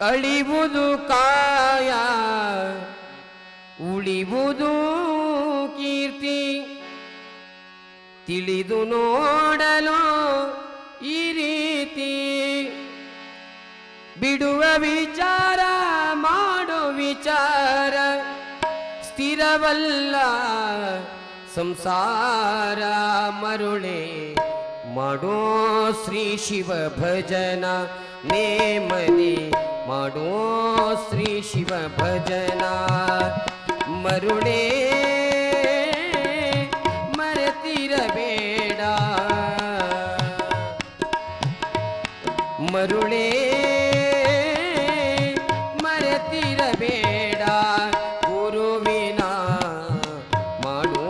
ಅಳಿವುದು ಕಾಯ, ಉಳಿವುದು ಕೀರ್ತಿ. ತಿಳಿದು ನೋಡಲು ಈ ರೀತಿ, ಬಿಡುವ ವಿಚಾರ ಮಾಡೋ ವಿಚಾರ. ಸ್ಥಿರವಲ್ಲ ಸಂಸಾರ ಮರುಳೆ, ಮಾಡೋ ಶ್ರೀ ಶಿವ ಭಜನ માડો શ્રી શિવ ભજના મરુડે મરતી રવેડા. મરુડે મરતી રવેડા. ગુરુ વિના માડો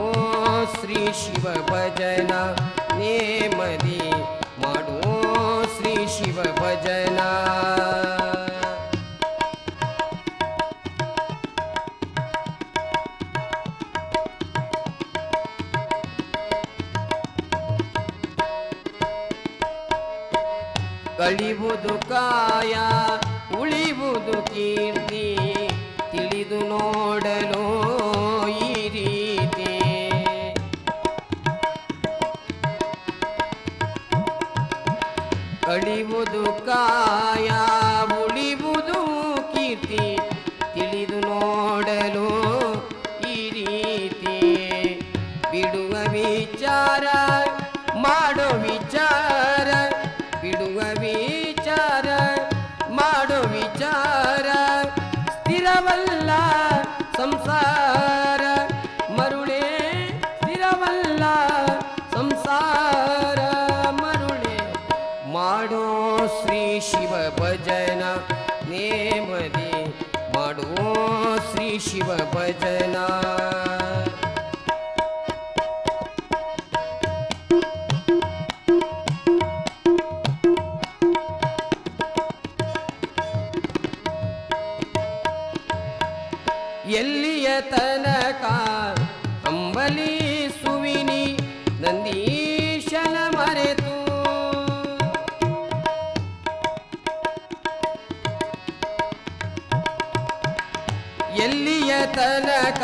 શ્રી શિવ ભજના ને મરી, માડો શ્રી શિવ ભજન ಕಳಿವುದು ಕಾಯ ಉಳಿವುದು ಕೀರ್ತಿ. ತಿಳಿದು ನೋಡಲು ಈ ರೀತಿ. ಕಳಿಬುದು ಕಾಯ ಉಳಿಬುದು ಕೀರ್ತಿ. ತಿಳಿದು ನೋಡಲು ಈ ರೀತಿ. ಬಿಡುವ ವಿಚಾರ, ಮಾಡೋ ವಿಚಾರ. ಭಜನ ನೇಮದಿ ಮಾಡುವ ಶ್ರೀ ಶಿವ ಭಜನ. ಎಲ್ಲಿಯ ತನಕ ಅಂಬಲಿ ಸುವಿನಿ ತನಕ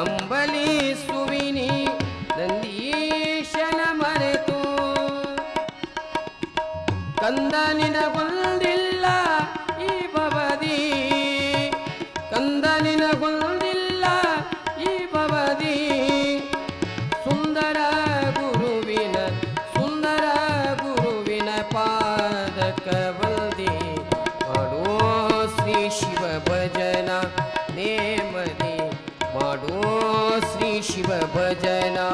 ಅಂಬಲಿ ಸುವಿನಿ ನಂದೀಶನ ಮರೆತು. ಕಂದನಿನ ನಿನಗೊಂದಿಲ್ಲ माडो श्री शिव भजना।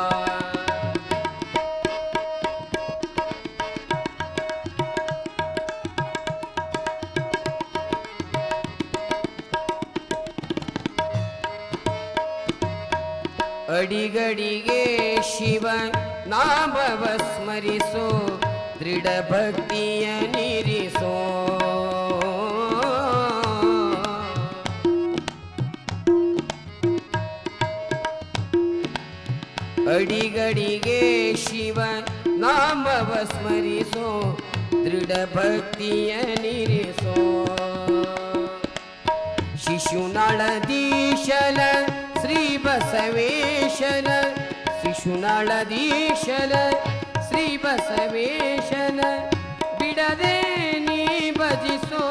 अडिगडिगे शिव नामव स्मरिसो दृढभक्तिय निरिसो ಅಡಿಗಡಿಗೆ ಶಿವ ನಾಮವ ಸ್ಮರಿಸೋ ದೃಢ ಭಕ್ತಿಯ ನಿರಿಸೋ ಶಿಶುನಾಳದೀಶನ ಶ್ರೀ ಬಸವೇಶನ ಶಿಶುನಾಳದೀಶನ ಶ್ರೀ ಬಸವೇಶನ ಬಿಡದೆ ನೀ ಭಜಿಸೋ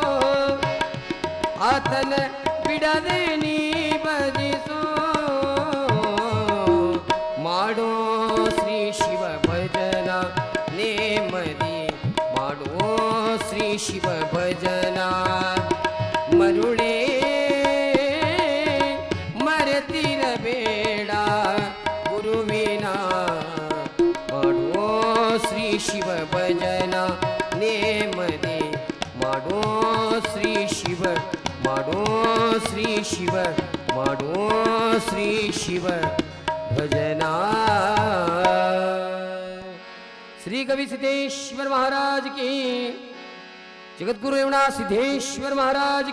ಆತನ ಬಿಡದೆ ನೀ ಭಜಿಸೋ शिव भजना। मरुणे मरतील बेडा। गुरुविना माडो श्री शिव भजना। ने मे माडो श्री शिव, माडो श्री शिव, माडो श्री शिव भजना। श्री कवि सिद्धेश्वर महाराज की जगत गुरु एवना सिद्धेश्वर महाराज